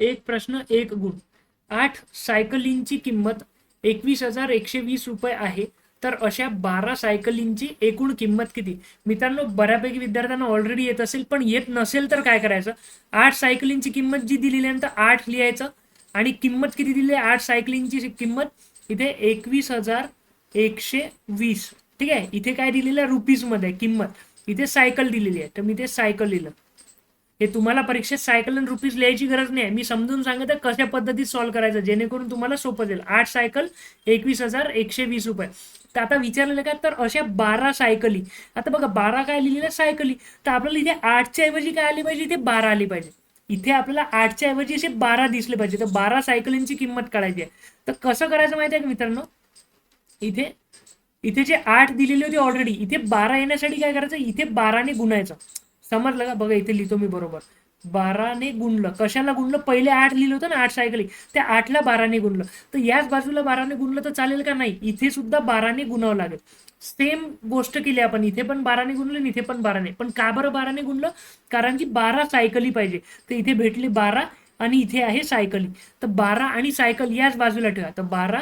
एक प्रश्न एक गुण. आठ सायकलींची किंमत एकवीस हजार एकशे वीस रुपये आहे. तर अशा बारा सायकलींची एकूण किंमत किती? मित्रांनो बऱ्यापैकी विद्यार्थ्यांना ऑलरेडी येत असेल पण येत नसेल तर काय करायचं? आठ सायकलींची किंमत जी दिलेली आहे तर आठ लिहायचं आणि किंमत किती दिली आहे? आठ सायकलींची किंमत इथे एकवीस हजार एकशे वीस. ठीक आहे? इथे काय दिलेलं? आहे रुपीजमध्ये किंमत. इथे सायकल दिलेली आहे. तर मी ते सायकल लिहिलं. हे तुम्हाला परीक्षेत सायकल आणि रुपीज लिहायची गरज नाही. मी समजून सांगत आहे कशा पद्धतीत सॉल्व्ह करायचं. जेणेकरून तुम्हाला सोपं जाईल. आठ सायकल एकवीस हजार एकशे वीस रुपये. तर आता विचारलेलं काय? तर अशा बारा सायकली आता बघा बारा काय लिहिलेलं? सायकली तर आपल्याला इथे आठच्या ऐवजी काय आली पाहिजे? इथे बारा आली पाहिजे. इथे आपल्याला आठच्या ऐवजी असे बारा दिसले पाहिजे. तर बारा सायकलींची किंमत काढायची आहे. तर कसं करायचं माहिती आहे का मित्रांनो? इथे इथे जे आठ दिलेली होती ऑलरेडी इथे बारा येण्यासाठी काय करायचं? इथे बाराने गुणायचं. समजलं का? बघा इथे लिहितो मी बरोबर. बाराने गुणलं. कशाला गुणलं? पहिले आठ लिहिलं होतं ना आठ सायकली त्या आठला बाराने गुणलं. तर याच बाजूला बाराने गुणलं तर चालेल का नाही? इथे सुद्धा बाराने गुणावं लागेल. सेम गोष्ट केली आपण. इथे पण बाराने गुणलं इथे पण बाराने. पण का बरं बाराने गुणलं? कारण की बारा सायकली पाहिजे. तर इथे भेटली बारा आणि इथे आहे सायकली तर बारा आणि सायकल याच बाजूला ठेवा. तर बारा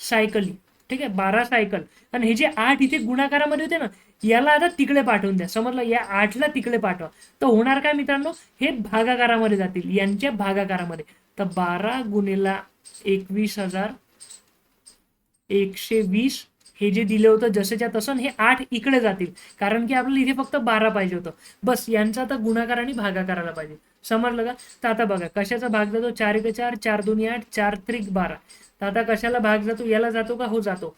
सायकली ठीक आहे? बारा सायकल आणि हे जे आठ इथे गुणाकारामध्ये होते ना याला आता तिकडे पाठवून द्या. समजलं? या आठला तिकडे पाठवा. तर होणार काय मित्रांनो? हे भागाकारामध्ये जातील. यांच्या भागाकारामध्ये. तर बारा गुणेला एकवीस हजार एकशे वीस हे जे दिलं होतं जसेच्या तसं हे आठ इकडे जातील. कारण की आपल्याला इथे फक्त बारा पाहिजे होतं. बस यांचा आता गुणाकार आणि भागाकाराला पाहिजे. समजलं का? तर आता बघा कशाचा भाग जातो? चार एक चार चार दोन्ही आठ चार त्रिक बारा. तर आता कशाला भाग जातो? याला जातो का? हो जातो.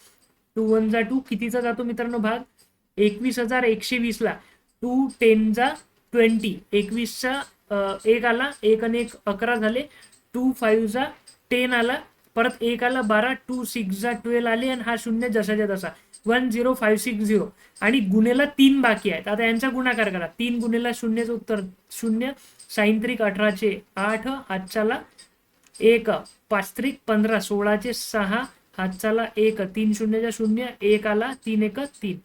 टू वन जा टू कितीचा जातो मित्रांनो भाग? एकवीस हजार एकशे वीसला टू टेनचा ट्वेंटी. एकवीसचा एक आला एक आणि एक अकरा झाले. टू फाईव्हचा टेन आला. परत एक आला बारा टू सिक्स जा ट्वेल्व आले आणि हा शून्य जसाच्या तसा. One zero five six zero आणि गुन्हेला तीन बाकी आहेत. आता यांचा गुणाकार करा. तीन गुन्हेला शून्यचं उत्तर शून्य सायंत्रिक अठराचे आठ हातचाला एक पास्त्रिक पंधरा सोळाचे सहा हातचाला एक तीन शून्यच्या शून्य एक आला तीन एक तीन.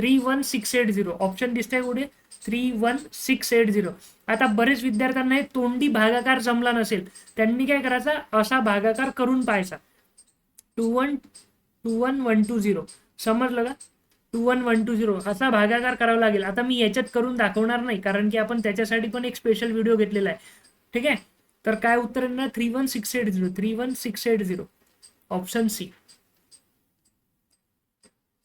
Three one six eight zero. Option दिसतंय कुठे three one six eight zero. आता बरेच विद्यार्थ्यांना हे तोंडी भागाकार जमला नसेल. त्यांनी काय करायचा? असा भागाकार करून पाहायचा. Two one two one one two zero. समजलं का? Two one one two zero. असा भागाकार करावा लागेल. आता मी याच्यात करून दाखवणार नाही कारण की आपण त्याच्यासाठी पण एक स्पेशल व्हिडिओ घेतलेला आहे. ठीक आहे? तर काय उत्तर येणार? Three one six eight zero. Three one six eight zero. Option C